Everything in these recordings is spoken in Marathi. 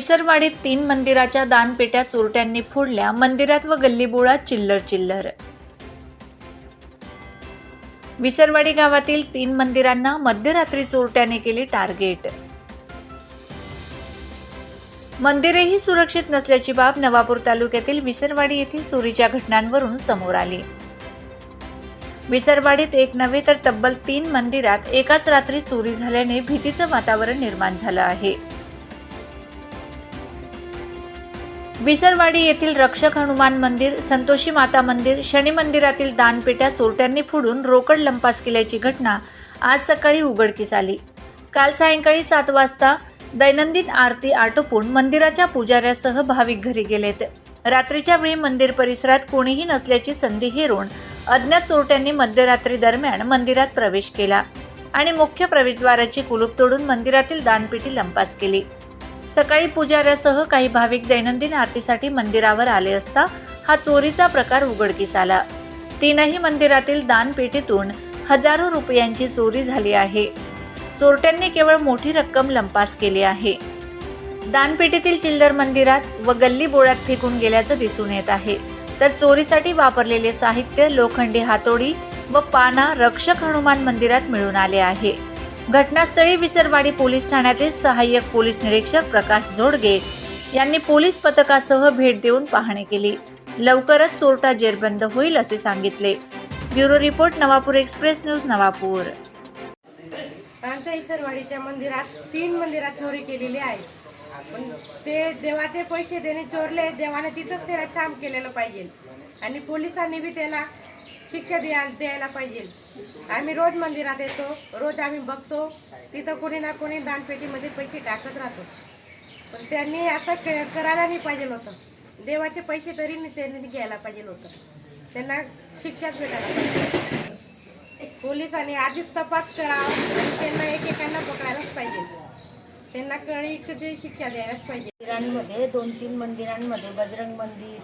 विसरवाडीत तीन मंदिराच्या दानपेट्या चोरट्यांनी फोडल्या. मंदिरात व गल्लीबोळात चिल्लर चिल्लर. विसरवाडी गावातील तीन मंदिरांना मध्यरात्री चोरट्याने केले टार्गेट. मंदिरेही सुरक्षित नसल्याची बाब नवापूर तालुक्यातील विसरवाडी येथील चोरीच्या घटनांवरून समोर आली. विसरवाडीत एक नव्हे तर तब्बल तीन मंदिरात एकाच रात्री चोरी झाल्याने भीतीचं वातावरण निर्माण झालं आहे. विसरवाडी येथील रक्षक हनुमान मंदिर संतोषी माता मंदिर शनी मंदिरातील दानपेट्या चोरट्यांनी फोडून रोकड लंपास केल्याची घटना आज सकाळी उघडकीस आली. काल सायंकाळी सात वाजता दैनंदिन आरती आटोपून मंदिराच्या पुजाऱ्यासह भाविक घरी गेलेत. रात्रीच्या वेळी मंदिर परिसरात कोणीही नसल्याची संधी हेरून अज्ञात चोरट्यांनी मध्यरात्री दरम्यान मंदिरात प्रवेश केला आणि मुख्य प्रवेशद्वाराची कुलूप तोडून मंदिरातील दानपेटी लंपास केली. सकाळी पुजाऱ्यासह काही भाविक दैनंदिन आरतीसाठी मंदिरावर आले असता हा चोरीचा प्रकार उघडकीस आला. तीनही मंदिरातील दानपेटीतून हजारो रुपयांची चोरी झाली आहे. चोरट्यांनी केवळ मोठी रक्कम लंपास केली आहे. दानपेटीतील चिल्लर मंदिरात व गल्ली बोळ्यात फेकून गेल्याचं दिसून येत आहे. तर चोरीसाठी वापरलेले साहित्य लोखंडी हातोडी व पाना रक्षक हनुमान मंदिरात मिळून आले आहे. घटनास्थळी विसरवाडी पोलीस ठाण्यातील सहाय्यक पोलीस निरीक्षक प्रकाश जोडगे यांनी पोलीस पथकासह भेट देऊन पाहणी केली. लवकरच चोरटा जेरबंद होईल असे सांगितले. Bureau report Navapur express news Navapur. आमच्या इसरवाडीच्या मंदिरात तीन मंदिरात चोरी केलेली आहे. पण ते देवाचे पैसे देणे चोरले देवाने तिथंच ते ठाम केलेलं पाहिजे. आणि पोलिसांनी बी त्याला शिक्षा द्या द्यायला पाहिजे. आम्ही रोज मंदिरात येतो रोज आम्ही बघतो. तिथं कोणी ना कोणी दानपेटीमध्ये पैसे टाकत राहतो. पण त्यांनी असं करायला नाही पाहिजे होतं. देवाचे पैसे तरी त्यांनी घ्यायला पाहिजे होतं. त्यांना शिक्षाच भेटायला पाहिजे. पोलिसांनी आधीच तपास करावा त्यांना एकेकांना पकडायलाच पाहिजे. त्यांना कळी कधी शिक्षा द्यायलाच पाहिजे. मंदिरांमध्ये दोन तीन मंदिरांमध्ये बजरंग मंदिर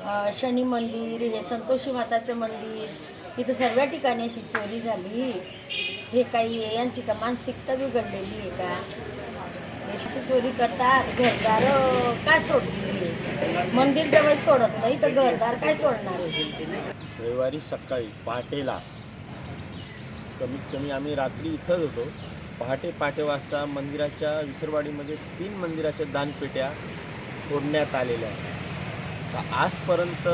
शनी मंदिर हे संतोषी माताचं मंदिर इथं सर्व ठिकाणी अशी चोरी झाली. हे काही यांची का मानसिकता बिघडलेली आहे का? याची चोरी करतात? घरदार काय सोडतील? मंदिर जवळ सोडत नाही तर घरदार काय सोडणार? रविवारी सकाळी पहाटेला कमीत कमी आम्ही रात्री इथंच होतो. पहाटे पहाटे वाजता मंदिराच्या विसरवाडीमध्ये तीन मंदिराच्या दानपेट्या फोडण्यात आलेल्या आहेत. तर आजपर्यंत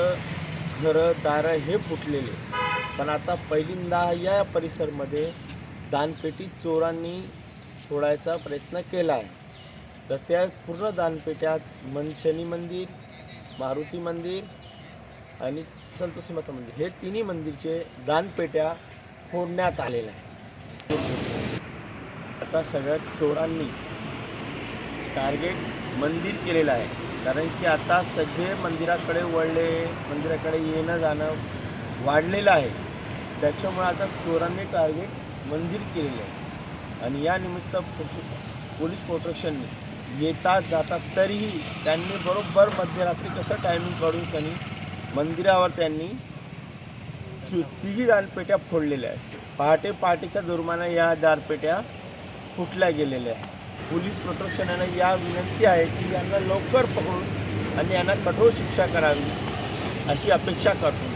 घरं दारं हे फुटलेले. पण आता पहिल्यांदा या परिसरमध्ये दानपेटी चोरांनी फोडायचा प्रयत्न केला आहे. तर त्या पूर्ण दानपेट्यात मन शनी मंदिर मारुती मंदिर आणि संतोषी माता मंदिर हे तिन्ही मंदिरचे दानपेट्या फोडण्यात आलेल्या आहे आता सगळ्यात चोरांनी टार्गेट मंदिर केलेलं आहे. कारण की आता सगळे मंदिराकडे वळले मंदिराकडे येणं जाणं वाढलेलं आहे. त्याच्यामुळे आता चोरांनी टार्गेट मंदिर केलेलं आहे. आणि या निमित्त पोलीस प्रोटेक्शनने येतात जातात तरीही त्यांनी बरोबर मध्यरात्री कसं टायमिंग काढून त्यांनी मंदिरावर त्यांनी तिघी दानपेट्या फोडलेल्या आहेत. पहाटे पहाटेच्या दुर्माना या दारपेट्या फुटल्या गेलेल्या आहेत. पोलीस प्रशासनानं या विनंती आहे की यांना लवकर पकडून आणि यांना कठोर शिक्षा करावी अशी अपेक्षा करतो.